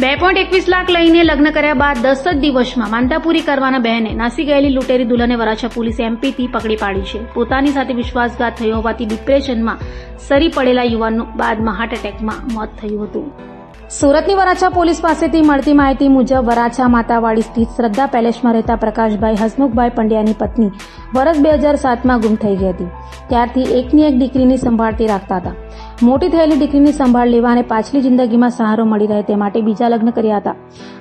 બે પોઈન્ટ એકવીસ લાખ લઈને લગ્ન કર્યા બાદ દસ જ દિવસમાં માનતા પૂરી કરવાના બહેને નાસી ગયેલી લૂંટેરી દુલ્હને વરાછા પોલીસે એમપીથી પકડી પાડી છે. પોતાની સાથે વિશ્વાસઘાત થયો હોવાથી ડિપ્રેશનમાં સરી પડેલા યુવાનનું બાદમાં હાર્ટ એટેકમાં મોત થયું હતું. સુરતની વરાછા પોલીસ પાસેથી મળતી માહિતી મુજબ વરાછા માતાવાડી સ્થિત શ્રદ્ધા પેલેસમાં રહેતા પ્રકાશભાઈ હસમુખભાઈ પંડ્યાની પત્ની વર્ષ બે હજાર સાતમાં ગુમ થઈ ગઈ હતી. ત્યારથી એકની એક દીકરીની સંભાળતી રાખતા હતા. મોટી થયેલી દીકરીની સંભાળ લેવા અને પાછલી જિંદગીમાં સહારો મળી રહે તે માટે બીજા લગ્ન કર્યા હતા.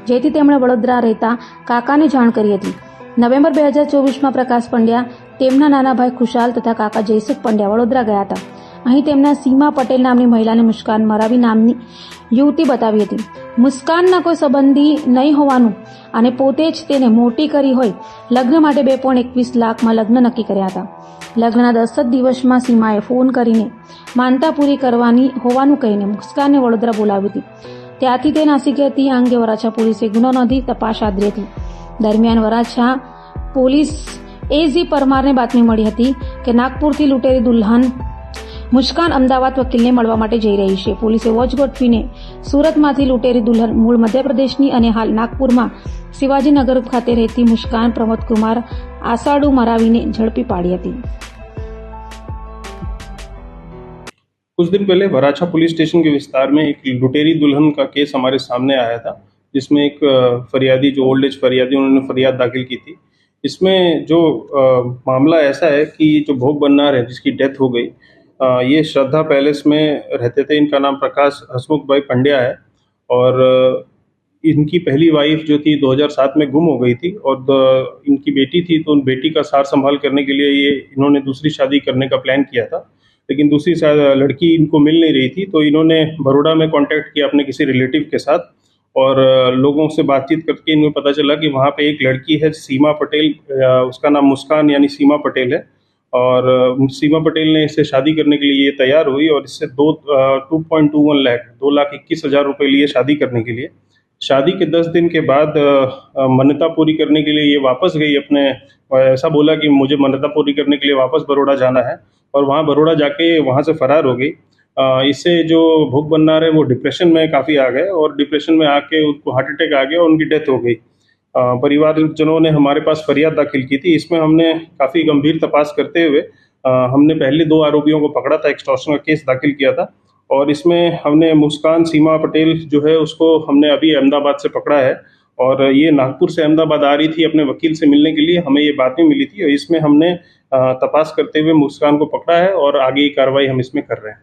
જેથી તેમણે વડોદરા રહેતા કાકાને જાણ કરી હતી. નવેમ્બર બે હજાર ચોવીસમાં પ્રકાશ પંડ્યા તેમના નાના ભાઈ ખુશાલ તથા કાકા જયસુખ પંડ્યા વડોદરા ગયા હતા. અહીં તેમના સીમા પટેલ નામની મહિલાને મુસ્કાન મરાવી નામની યુવતી બતાવી હતી. મુસ્કાનના કોઈ સંબંધી નહીં હોવાનું અને પોતે જ તેને મોટી કરી હોય, લગ્ન માટે બે પોઈન્ટ એકવીસ લાખમાં લગ્ન નક્કી કર્યા હતા. લગ્નના દસ જ દિવસમાં સીમાએ ફોન કરીને માનતા પૂરી કરવાની હોવાનું કહીને મુસ્કાનને વડોદરા બોલાવી હતી. ત્યાંથી તે નાસી હતી, આ અંગે વરાછા પોલીસે ગુનો નોંધી તપાસ આદરી હતી. દરમિયાન વરાછા પોલીસ એઝી પરમારને બાતમી મળી હતી કે નાગપુરથી લૂંટેરી દુલ્હન મુસ્કાન અમદાવાદ વકીલને મળવા માટે જઈ રહી છે પોલીસે વોચ ગોઠવીને સુરતમાંથી લૂંટેરી દુલ્હન મૂળ મધ્યપ્રદેશની અને હાલ નાગપુરમાં શિવાજીનગર ખાતે રહેતી મુસ્કાન પ્રમોદ કુમાર આસાડુ મરાવીને ઝડપી પાડી હતી कुछ दिन पहले वराछा पुलिस स्टेशन के विस्तार में एक लुटेरी दुल्हन का केस हमारे सामने आया था जिसमें एक अ, फरियादी जो ओल्ड एज फरियादी उन्होंने फरियाद दाखिल की थी इसमें जो अ, मामला ऐसा है कि जो भोग बननार है जिसकी डेथ हो गई अ, ये श्रद्धा पैलेस में रहते थे। इनका नाम प्रकाश हसमुख भाई पंड्या है और इनकी पहली वाइफ जो थी 2007 में गुम हो गई थी और इनकी बेटी थी तो उन बेटी का सार संभाल करने के लिए ये इन्होंने दूसरी शादी करने का प्लान किया था। लेकिन दूसरी लड़की इनको मिल नहीं रही थी तो इन्होंने बड़ोड़ा में कांटेक्ट किया अपने किसी रिलेटिव के साथ और लोगों से बातचीत करके इनको पता चला कि वहाँ पे एक लड़की है, सीमा पटेल उसका नाम मुस्कान यानी सीमा पटेल है। और सीमा पटेल ने इससे शादी करने के लिए तैयार हुई और इससे दो two point two one lakh दो लाख इक्कीस हज़ार रुपये लिए शादी करने के लिए। शादी के दस दिन के बाद अ, पूरी करने के लिए ये वापस गई अपने ऐसा बोला कि मुझे मन्नता पूरी करने के लिए वापस बड़ोड़ा जाना है और वहाँ बड़ोड़ा जाके वहाँ से फरार हो गई। इससे जो भूख बननार है वो डिप्रेशन में काफ़ी आ गए और डिप्रेशन में आके उनको हार्ट अटैक आ गया और उनकी डेथ हो गई। परिवारजनों ने हमारे पास फरियाद दाखिल की थी। इसमें हमने काफ़ी गंभीर तपास करते हुए हमने पहले दो आरोपियों को पकड़ा था एक्सटॉर्शन का केस दाखिल किया था और इसमें हमने मुस्कान सीमा पटेल जो है उसको हमने अभी अहमदाबाद से पकड़ा है और ये नागपुर से अहमदाबाद आ रही थी अपने वकील से मिलने के लिए। हमें ये बातें मिली थी और इसमें हमने तपास करते हुए मुस्कान को पकड़ा है और आगे की कार्रवाई हम इसमें कर रहे हैं।